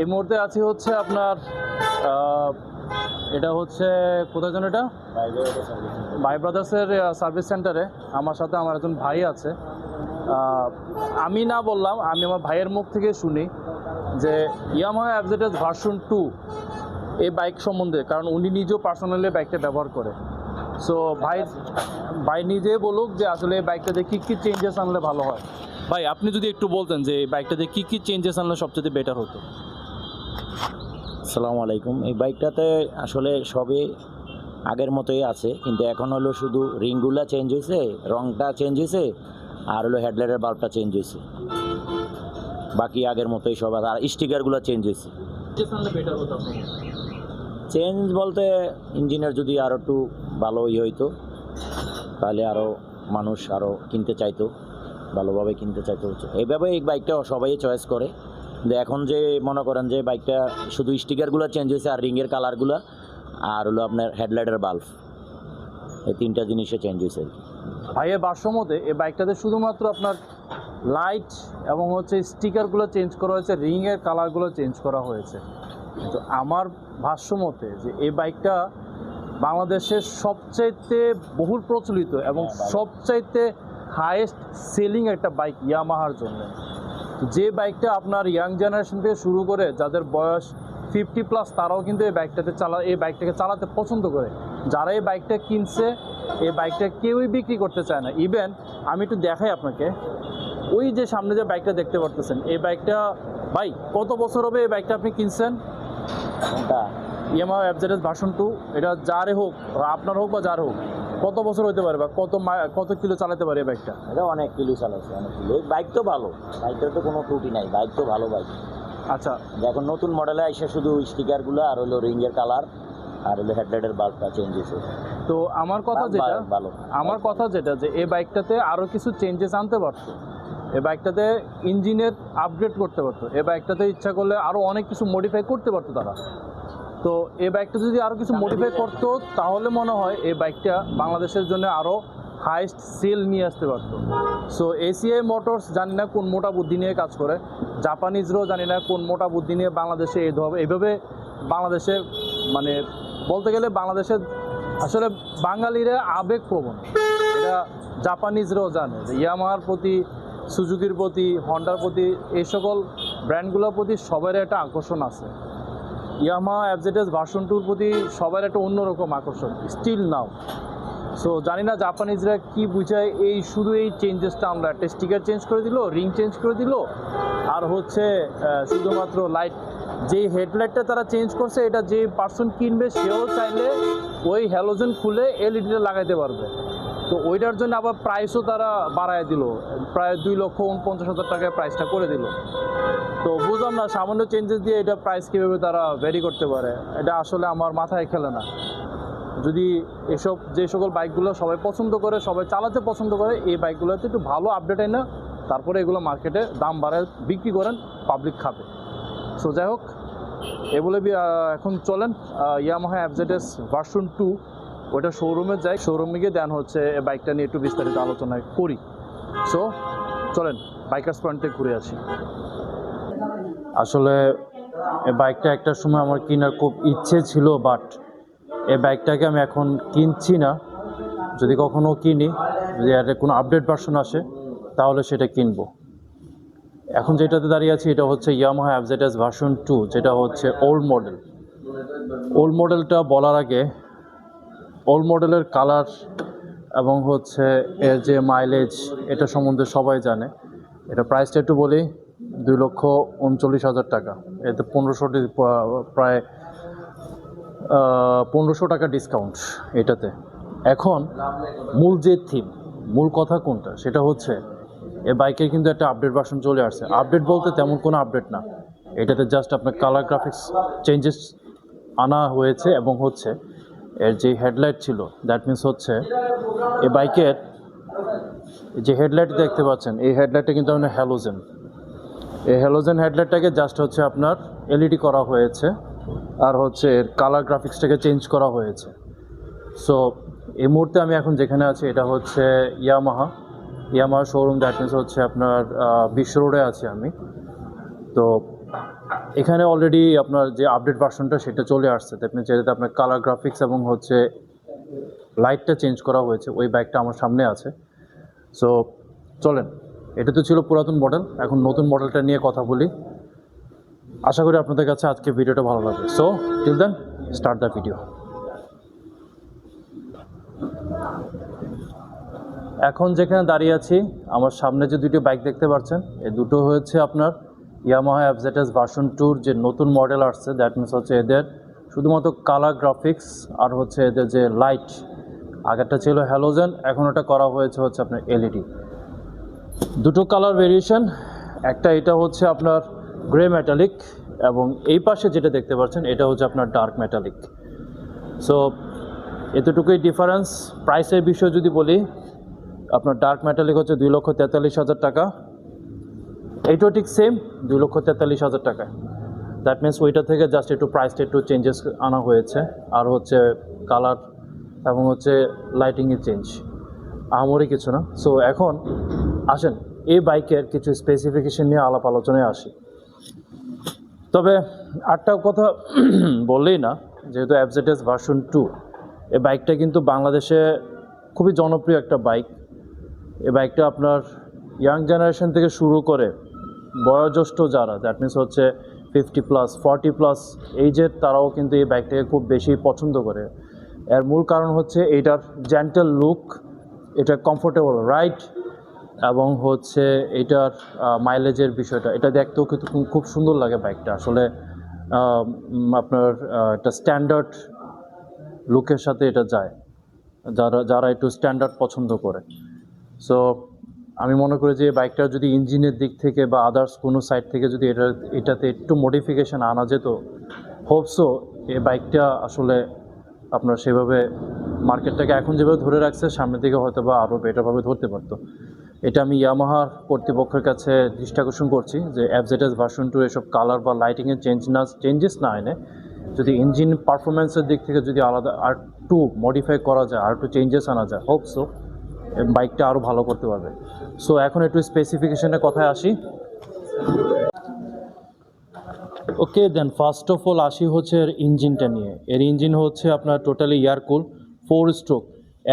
এই মুহূর্তে আছি হচ্ছে আপনার এটা হচ্ছে, কোথায় যেন এটা? ভাই ব্রাদার্সের সার্ভিস সেন্টারে। আমার সাথে আমার একজন ভাই আছে। আমি না বললাম, আমি আমার ভাইয়ের মুখ থেকে শুনি যে ইয়ামাহা অ্যাবজেটাস ভার্সন টু এই বাইক সম্বন্ধে, কারণ উনি নিজেও পার্সোনালি বাইকটা ব্যবহার করে। সো ভাই ভাই নিজে বলুক যে আসলে এই বাইকটাতে কী কী চেঞ্জেস আনলে ভালো হয়। ভাই, আপনি যদি একটু বলতেন যে এই বাইকটাতে কী কী চেঞ্জেস আনলে সবচেয়ে বেটার হতো? আসসালামু আলাইকুম। এই বাইকটাতে আসলে সবই আগের মতোই আছে, কিন্তু এখন হলো শুধু রিংগুলা চেঞ্জ হয়েছে, রংটা চেঞ্জ হয়েছে, আর হলো হেডলাইটের বাল্বটা চেঞ্জ হয়েছে। বাকি আগের মতোই সব, আর স্টিকারগুলো চেঞ্জ হয়েছে। চেঞ্জ বলতে ইঞ্জিনের যদি আরও একটু ভালো ইয়ে হইতো, তাহলে আরও মানুষ আরও কিনতে চাইতো, ভালোভাবে কিনতে চাইতো। এইভাবে এই বাইকটা সবাই চয়েস করে। এখন যে মনে করেন যে বাইকটা শুধু স্টিকারগুলো চেঞ্জ হয়েছে আর রিংয়ের কালারগুলো আর হলো আপনার হেডলাইটের বাল্ব এই তিনটা জিনিসে চেঞ্জ হয়েছে ভাইয়ের ভারসাম্যতে এই বাইকটাতে শুধুমাত্র আপনার লাইট এবং হচ্ছে স্টিকারগুলো চেঞ্জ করা হয়েছে রিংয়ের কালারগুলো চেঞ্জ করা হয়েছে। কিন্তু আমার ভাষ্যমতে যে এই বাইকটা বাংলাদেশের সবচাইতে বহুল প্রচলিত এবং হ্যাঁ, সবচাইতে হায়েস্ট সেলিং একটা বাইক ইয়ামাহার জন্য। যে বাইকটা আপনার ইয়াং জেনারেশন থেকে শুরু করে যাদের বয়স ফিফটি প্লাস তারাও কিন্তু এই বাইকটাতে চালা এই বাইকটাকে চালাতে পছন্দ করে। যারা এই বাইকটা কিনছে এই বাইকটা কেউই বিক্রি করতে চায় না। ইভেন আমি একটু দেখাই আপনাকে। ওই যে সামনে যে বাইকটা দেখতে পারতেছেন এই বাইকটা ভাই কত বছর হবে এই বাইকটা আপনি কিনছেন? ইএমআই অ্যাবজেডেস ভার্সন টু এটা যারে হোক আপনার হোক বা যার হোক কত বছর হতে পারে বা কত কত কিলো চালাতে পারে বাইকটা এটা অনেক কিলো চালাচ্ছে অনেক কিলো। বাইক তো ভালো। বাইকটার তো কোনো ত্রুটি নাই। বাইক তো ভালো বাইক আচ্ছা। এখন নতুন মডেলে এসে শুধু স্টিকারগুলো আর হলো রিংয়ের কালার আর হলো হেডলাইটের বাল্বটা চেঞ্জ হয়েছে। তো আমার কথা যেটা ভালো। আমার কথা যেটা যে এই বাইকটাতে আরও কিছু চেঞ্জেস আনতে পারতো। এই বাইকটাতে ইঞ্জিনের আপগ্রেড করতে পারতো। এই বাইকটাতে ইচ্ছা করলে আরও অনেক কিছু মডিফাই করতে পারতো তারা। তো এই বাইকটা যদি আরও কিছু মডিফাই করতো, তাহলে মনে হয় এই বাইকটা বাংলাদেশের জন্য আরও হাইস্ট সেল নিয়ে আসতে পারতো। সো এসিআই মোটরস জানি না কোন মোটা বুদ্ধি নিয়ে কাজ করে। জাপানিজরাও জানি না কোন মোটা বুদ্ধি নিয়ে বাংলাদেশে এই এইভাবে এইভাবে বাংলাদেশে মানে বলতে গেলে বাংলাদেশের আসলে বাঙালিরা আবেগপ্রবণ। এটা জাপানিজরাও জানে যে ইয়ামাহার প্রতি সুজুকির প্রতি হন্ডার প্রতি, এই সকল ব্র্যান্ডগুলোর প্রতি সবার একটা আকর্ষণ আছে। ইয়ামাহা অ্যাবজেটেস ভার্সন টুর প্রতি সবার একটা অন্যরকম আকর্ষণ স্টিল নাও সো জানি না জাপানিজরা কি বুঝায়, এই শুধু এই চেঞ্জেসটা আমরা, একটা স্টিকার চেঞ্জ করে দিল রিং চেঞ্জ করে দিল, আর হচ্ছে শুধুমাত্র লাইট যে হেডলাইটটা তারা চেঞ্জ করছে, এটা যে পার্সন কিনবে, সেও চাইলে ওই হ্যালোজেন খুলে এলইডিটা লাগাইতে পারবে। তো ওইটার জন্য আবার প্রাইসও তারা বাড়ায় দিল। প্রায় দুই লক্ষ উনপঞ্চাশ হাজার টাকায় প্রাইসটা করে দিল। তো বুঝলাম না, সামান্য চেঞ্জেস দিয়ে এটা প্রাইস কীভাবে তারা ভ্যারি করতে পারে? এটা আসলে আমার মাথায় খেলে না। যদি এসব যে সকল বাইকগুলো সবাই পছন্দ করে, সবাই চালাতে পছন্দ করে, এই বাইকগুলোতে একটু ভালো আপডেট হয় না তারপরে এগুলো মার্কেটে দাম বাড়ায়, বিক্রি করেন পাবলিক খাবে। সো যাই হোক, এ বলে বি- এখন চলেন ইয়ামাহা অ্যাবজেডেস ভার্সন টু ওটা শোরুমে যাই শোরুমে গিয়ে দেন হচ্ছে বাইকটা নিয়ে একটু বিস্তারিত আলোচনা করি। সো চলেন বাইকার্স পয়েন্টে ঘুরে আসি। আসলে এই বাইকটা একটা সময় আমার কেনার খুব ইচ্ছে ছিল বাট এই বাইকটাকে আমি এখন কিনছি না। যদি কখনো কিনি, যদি এর কোনো আপডেট ভার্সন আসে, তাহলে সেটা কিনবো। এখন যেটাতে দাঁড়িয়ে আছি, এটা হচ্ছে ইয়ামাহা অ্যাবজেটাস ভার্সন টু যেটা হচ্ছে ওল্ড মডেল ওল্ড মডেলটা বলার আগে ওল্ড মডেলের কালার এবং হচ্ছে এর যে মাইলেজ এটা সম্বন্ধে সবাই জানে। এটা প্রাইসটা একটু বলি, দুই লক্ষ উনচল্লিশ হাজার টাকা। এতে পনেরোশোটি প্রায় পনেরোশো টাকা ডিসকাউন্ট এটাতে। এখন মূল যে থিম মূল কথা কোনটা? সেটা হচ্ছে, এ বাইকের কিন্তু একটা আপডেট ভার্সন চলে আসছে। আপডেট বলতে তেমন কোনো আপডেট না। এটাতে জাস্ট আপনার কালার গ্রাফিক্স চেঞ্জেস আনা হয়েছে এবং হচ্ছে এর যে হেডলাইট ছিল দ্যাট মিন্স হচ্ছে এ বাইকের যে হেডলাইট দেখতে পাচ্ছেন, এই হেডলাইটটা কিন্তু আপনার হ্যালোজেন। এই হ্যালোজেন হেডলাইটটাকে জাস্ট হচ্ছে আপনার এলইডি করা হয়েছে, আর হচ্ছে এর কালার গ্রাফিক্সটাকে চেঞ্জ করা হয়েছে। সো এই মুহূর্তে আমি এখন যেখানে আছি, এটা হচ্ছে Yamaha Yamaha showroom that means হচ্ছে আপনার বিশ্ব রোডে আছি আমি। তো এখানে অলরেডি আপনার যে আপডেট ভার্সনটা সেটা চলে আসছে। আপনি যেটাতে আপনার কালার গ্রাফিক্স এবং হচ্ছে লাইটটা চেঞ্জ করা হয়েছে। ওই বাইকটা আমার সামনে আছে। সো চলেন। এটা তো ছিল পুরাতন মডেল এখন নতুন মডেলটা নিয়ে কথা বলি। আশা করি আপনাদের কাছে আজকে ভিডিওটা ভালো লাগবে। So till then start the video এখন যেখানে দাঁড়িয়ে আছি, আমার সামনে যে দুটি বাইক দেখতে পাচ্ছেন এই দুটো হয়েছে আপনার ইয়ামাহা অ্যাফজেটাস ভার্সন টুর যে নতুন মডেল আসছে দ্যাট মিনস হচ্ছে এদের শুধুমাত্র কালার গ্রাফিক্স আর হচ্ছে এদের যে লাইট আগেরটা ছিল হ্যালোজেন এখন ওটা করা হয়েছে হচ্ছে আপনার এলইডি দুটো কালার ভেরিয়েশন একটা এটা হচ্ছে আপনার গ্রে মেটালিক এবং এই পাশে যেটা দেখতে পাচ্ছেন, এটা হচ্ছে আপনার ডার্ক মেটালিক সো এতটুকুই ডিফারেন্স প্রাইসের বিষয়ে যদি বলি, আপনার ডার্ক মেটালিক হচ্ছে দুই লক্ষ তেতাল্লিশ হাজার টাকা। এইটাও ঠিক সেম দুই লক্ষ তেতাল্লিশ হাজার টাকা দ্যাট মিনস ওইটা থেকে জাস্ট একটু প্রাইসটা একটু চেঞ্জেস আনা হয়েছে। আর হচ্ছে কালার এবং হচ্ছে লাইটিংয়ের চেঞ্জ আহামরি কিছু না। সো এখন আসেন, এই বাইকের কিছু স্পেসিফিকেশন নিয়ে আলাপ আলোচনায় আসি। তবে আটটা কথা বললেই না, যেহেতু অ্যাবজেটেস ভার্সন টু এই বাইকটা কিন্তু বাংলাদেশে খুবই জনপ্রিয় একটা বাইক। এই বাইকটা আপনার ইয়াং জেনারেশন থেকে শুরু করে বয়োজ্যেষ্ঠ যারা দ্যাট মিনস হচ্ছে ফিফটি প্লাস ফর্টি প্লাস এইজের তারাও কিন্তু এই বাইকটাকে খুব বেশি পছন্দ করে। এর মূল কারণ হচ্ছে এইটার জেন্টাল লুক এটা কমফোর্টেবল রাইড এবং হচ্ছে এটার মাইলেজের বিষয়টা, এটা দেখতেও কিন্তু খুব- সুন্দর লাগে বাইকটা আসলে আপনার একটা স্ট্যান্ডার্ড লুকের সাথে এটা যায়, যারা যারা একটু স্ট্যান্ডার্ড পছন্দ করে। সো আমি মনে করি যে বাইকটার যদি ইঞ্জিনের দিক থেকে বা আদার্স কোনো সাইড থেকে যদি এটা, এটাতে একটু মডিফিকেশান আনা যেত হোপসো এই বাইকটা আসলে আপনার সেভাবে মার্কেটটাকে এখন যেভাবে ধরে রাখছে, সামনের দিকে হয়তো বা আরও বেটারভাবে ধরতে পারতো। এটা আমি ইয়ামাহার কর্তৃপক্ষের কাছে দৃষ্টি আকর্ষণ করছি যে অ্যাবজেটাস ভার্সন টু এসব কালার বা লাইটিংয়ের চেঞ্জ না চেঞ্জেস না এনে যদি ইঞ্জিন পারফরমেন্সের দিক থেকে যদি আলাদা আর টু মডিফাই করা যায়, আর টু চেঞ্জেস আনা যায় হোপ সো বাইকটা আরও ভালো করতে পারবে। সো এখন একটু স্পেসিফিকেশনের কথায় আসি। Okay then first of all আসি হচ্ছে এর ইঞ্জিনটা নিয়ে। এর ইঞ্জিন হচ্ছে আপনার totally air cool four stroke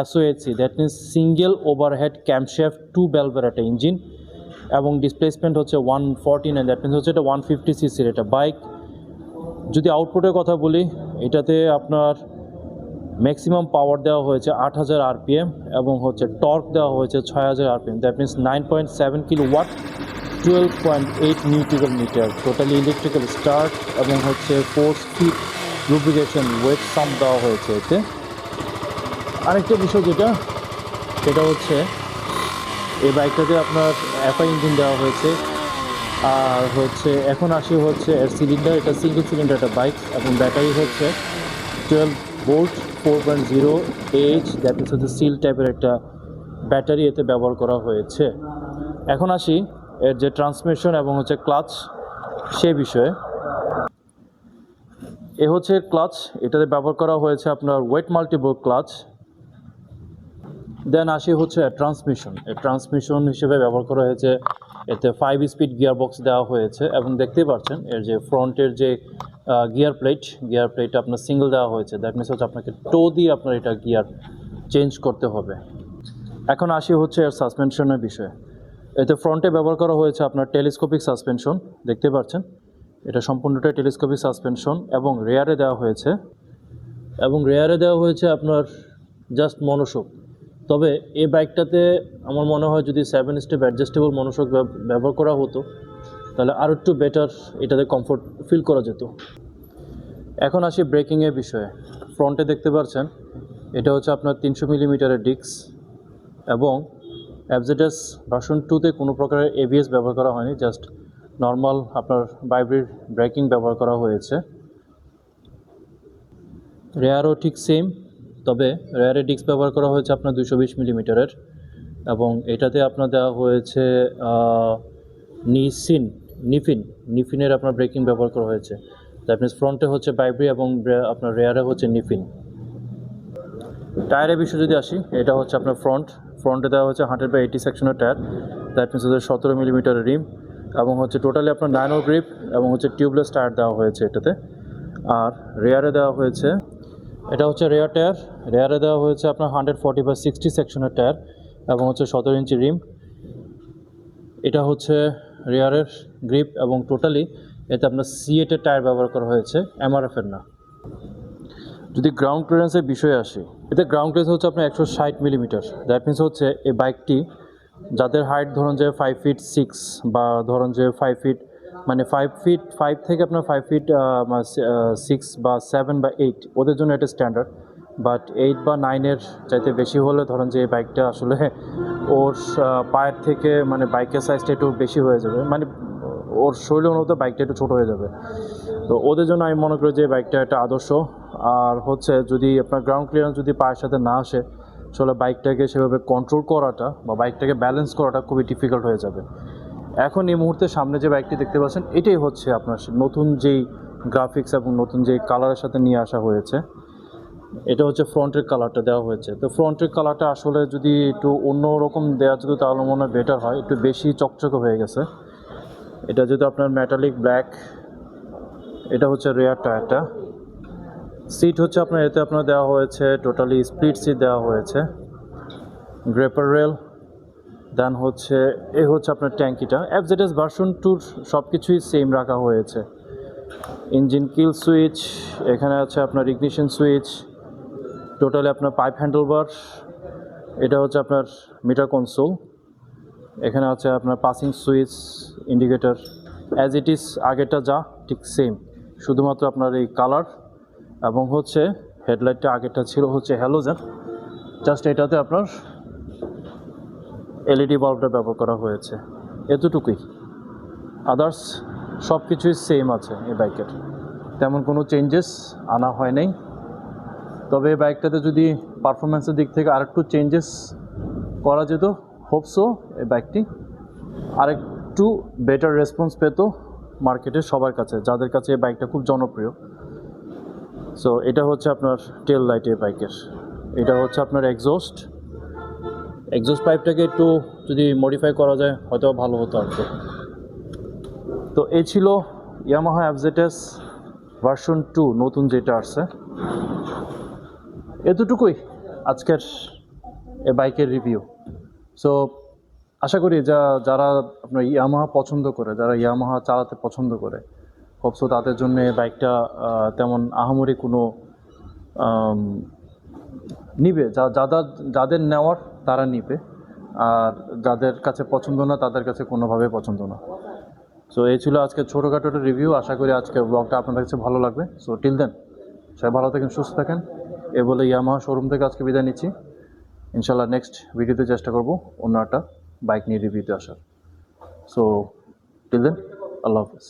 SOHC that means single overhead camshaft two ভ্যালভের একটা ইঞ্জিন এবং ডিসপ্লেসমেন্ট হচ্ছে one forty nine that means হচ্ছে এটা ওয়ান ফিফটি সিসির একটা বাইক যদি আউটপুটের কথা বলি, এটাতে আপনার ম্যাক্সিমাম পাওয়ার দেওয়া হয়েছে আট হাজার আরপিএম এবং হচ্ছে টর্ক দেওয়া হয়েছে ছয় হাজার RPM that means nine point seven kilowatt twelve point eight নিউট্রিক্যাল metre totally electrical start এবং হচ্ছে four speed lubrication wet sump দেওয়া হয়েছে এতে। আরেকটা বিষয় যেটা, সেটা হচ্ছে এই বাইকটাতে আপনার এফআই ইঞ্জিন দেওয়া হয়েছে। আর হচ্ছে এখন আসি হচ্ছে এর সিলিন্ডার এটা সিঙ্গেল সিলিন্ডার একটা বাইক এবং ব্যাটারি হচ্ছে twelve volt four point zero H that means হচ্ছে সিল টাইপের একটা ব্যাটারি এতে ব্যবহার করা হয়েছে। এখন আসি এর যে ট্রান্সমিশন এবং হচ্ছে ক্লাচ সে বিষয়ে। এ হচ্ছে ক্লাচ এটাতে ব্যবহার করা হয়েছে আপনার ওয়েট মাল্টিবল ক্লাচ দেন আসি হচ্ছে ট্রান্সমিশন এই ট্রান্সমিশন হিসেবে ব্যবহার করা হয়েছে, এতে ফাইভ স্পিড গিয়ার বক্স দেওয়া হয়েছে এবং দেখতে পাচ্ছেন এর যে ফ্রন্টের যে গিয়ার প্লেট গিয়ার প্লেট আপনার সিঙ্গেল দেওয়া হয়েছে। দ্যাট মিনস হচ্ছে আপনাকে টো দিয়ে আপনার এটা গিয়ার চেঞ্জ করতে হবে। এখন আসি হচ্ছে এর সাসপেনশনের বিষয়ে। এতে ফ্রন্টে ব্যবহার করা হয়েছে আপনার টেলিস্কোপিক সাসপেনশন দেখতে পাচ্ছেন? এটা সম্পূর্ণটাই টেলিস্কোপিক সাসপেনশন এবং রেয়ারে দেওয়া হয়েছে। এবং রেয়ারে দেওয়া হয়েছে আপনার জাস্ট মনোশোক তবে এই বাইকটাতে আমার মনে হয় যদি সেভেন স্টেপ অ্যাডজাস্টেবল মনোশোক ব্যব- ব্যবহার করা হতো, তাহলে আরও একটু বেটার এটাতে কমফোর্ট ফিল করা যেত। এখন আসি ব্রেকিংয়ের বিষয়ে। ফ্রন্টে দেখতে পাচ্ছেন এটা হচ্ছে আপনার তিনশো মিলিমিটারের ডিস্ক এবং অ্যাবজেটাস ভার্সন টুতে কোনো প্রকারের এবিএস ব্যবহার করা হয়নি জাস্ট নর্মাল আপনার বাইব্রিড ব্রেকিং ব্যবহার করা হয়েছে। রেয়ারও ঠিক সেম তবে রেয়ারে ডিস্ক ব্যবহার করা হয়েছে আপনার দুশো বিশ মিলিমিটারের এবং এটাতে আপনার দেওয়া হয়েছে নিসিন, নিফিন, নিফিনের আপনার ব্রেকিং ব্যবহার করা হয়েছে। দ্যাট মিনস ফ্রন্টে হচ্ছে বাইব্রি এবং আপনার রেয়ারে হচ্ছে নিফিন টায়ারের বিষয়ে যদি আসি, এটা হচ্ছে আপনার ফ্রন্ট ফ্রন্টে দেওয়া হচ্ছে হান্ড্রেড বাই এইটি সেকশনের টায়ার দ্যাট মিনস হচ্ছে সতেরো মিলিমিটারের রিম এবং হচ্ছে টোটালি আপনার নাইনো গ্রিপ এবং হচ্ছে টিউবলেস টায়ার দেওয়া হয়েছে এটাতে। আর রেয়ারে দেওয়া হয়েছে, এটা হচ্ছে রেয়ার টায়ার রেয়ারে দেওয়া হয়েছে আপনার হান্ড্রেড ফর্টি বা সিক্সটি সেকশনের টায়ার এবং হচ্ছে সতেরো ইঞ্চি রিম এটা হচ্ছে রেয়ারের গ্রিপ এবং টোটালি এতে আপনার সিএটের টায়ার ব্যবহার করা হয়েছে এমআরএফের না। যদি গ্রাউন্ড ক্লিয়ারেন্সের বিষয়ে আসি, এতে গ্রাউন্ড ক্লিয়ারেন্স হচ্ছে আপনার একশো ষাট মিলিমিটার দ্যাট মিনস হচ্ছে এই বাইকটি যাদের হাইট ধরুন যে ফাইভ ফিট সিক্স বা ধরুন যে ফাইভ ফিট মানে ফাইভ ফিট ফাইভ থেকে আপনার ফাইভ ফিট সিক্স বা সেভেন বা এইট ওদের জন্য এটা স্ট্যান্ডার্ড বাট এইট বা নাইনের চাইতে বেশি হলে ধরুন যে এই বাইকটা আসলে ওর পায়ের থেকে মানে বাইকের সাইজটা একটু বেশি হয়ে যাবে। মানে ওর শরীর অনুভূত বাইকটা একটু ছোটো হয়ে যাবে। তো ওদের জন্য আমি মনে করি যে বাইকটা একটা আদর্শ। আর হচ্ছে যদি আপনার গ্রাউন্ড ক্লিয়ারেন্স যদি পায়ের সাথে না আসে আসলে বাইকটাকে সেভাবে কন্ট্রোল করাটা বা বাইকটাকে ব্যালেন্স করাটা খুবই ডিফিকাল্ট হয়ে যাবে। এখন এই মুহূর্তে সামনে যে বাইকটি দেখতে পাচ্ছেন, এটাই হচ্ছে আপনার নতুন যেই গ্রাফিক্স এবং নতুন যেই কালারের সাথে নিয়ে আসা হয়েছে, এটা হচ্ছে ফ্রন্টের কালারটা দেওয়া হয়েছে। তো ফ্রন্টের কালারটা আসলে যদি একটু অন্য রকম দেওয়া যেত তাহলে মনে হয় বেটার হয়, একটু বেশি চকচকে হয়ে গেছে। এটা যেহেতু আপনার মেটালিক ব্ল্যাক এটা হচ্ছে রেয়ার টায়ারটা সিট হচ্ছে আপনার, এতে আপনার দেওয়া হয়েছে টোটালি স্প্লিট সিট দেওয়া হয়েছে। গ্রেপার রেল দেন হচ্ছে, এ হচ্ছে আপনার ট্যাঙ্কিটা। এফজেডএস ভার্সন টুর সব কিছুই সেম রাখা হয়েছে। ইঞ্জিন কিল সুইচ এখানে আছে আপনার ইগনিশন সুইচ টোটালি আপনার পাইপ হ্যান্ডেলবার এটা হচ্ছে আপনার মিটার কনসোল এখানে আছে আপনার passing switch indicator as it is আগেরটা যা, ঠিক সেম শুধুমাত্র আপনার এই কালার এবং হচ্ছে হেডলাইটটা আগেরটা ছিল হচ্ছে হ্যালোজেন জাস্ট এটাতে আপনার এলইডি বাল্বটা ব্যবহার করা হয়েছে। এতটুকুই। আদার্স সব কিছুই সেম আছে এই বাইকের তেমন কোনো চেঞ্জেস আনা হয় নাই। তবে এই বাইকটাতে যদি পারফরমেন্সের দিক থেকে আরেকটু চেঞ্জেস করা যেত হোপসো এই বাইকটি আরেকটু বেটার রেসপন্স পেত মার্কেটে সবার কাছে, যাদের কাছে এই বাইকটা খুব জনপ্রিয়। সো এটা হচ্ছে আপনার টেল লাইট এই বাইকের এটা হচ্ছে আপনার এক্সস্ট এক্সস্ট পাইপটাকে একটু যদি মডিফাই করা যায় হয়তো ভালো হতো আর কি। তো এই ছিল ইয়ামাহা অ্যাফজেটেস ভার্সন টু নতুন যেটা আসছে। এতটুকুই আজকের এ বাইকের রিভিউ সো আশা করি যা, যারা আপনার ইয়ামাহা পছন্দ করে, যারা ইয়ামাহা চালাতে পছন্দ করে হোপসো তাদের জন্য বাইকটা তেমন আহামরি কোনো নিবে। যা যাদের যাদের নেওয়ার তারা নিবে। আর যাদের কাছে পছন্দ না, তাদের কাছে কোনোভাবে পছন্দ না। সো এই ছিল আজকে ছোটোখাটো একটা রিভিউ আশা করি আজকে ব্লগটা আপনাদের কাছে ভালো লাগবে। সো টিল দেন সবাই ভালো থাকেন, সুস্থ থাকেন। এ বলে ইয়ামাহা শোরুম থেকে আজকে বিদায় নিচ্ছি। ইনশাল্লাহ নেক্সট ভিডিওতে চেষ্টা করব অন্য একটা বাইক নিয়ে রিভিউতে আসার। সো টিল দেন আল্লাহ হাফিজ।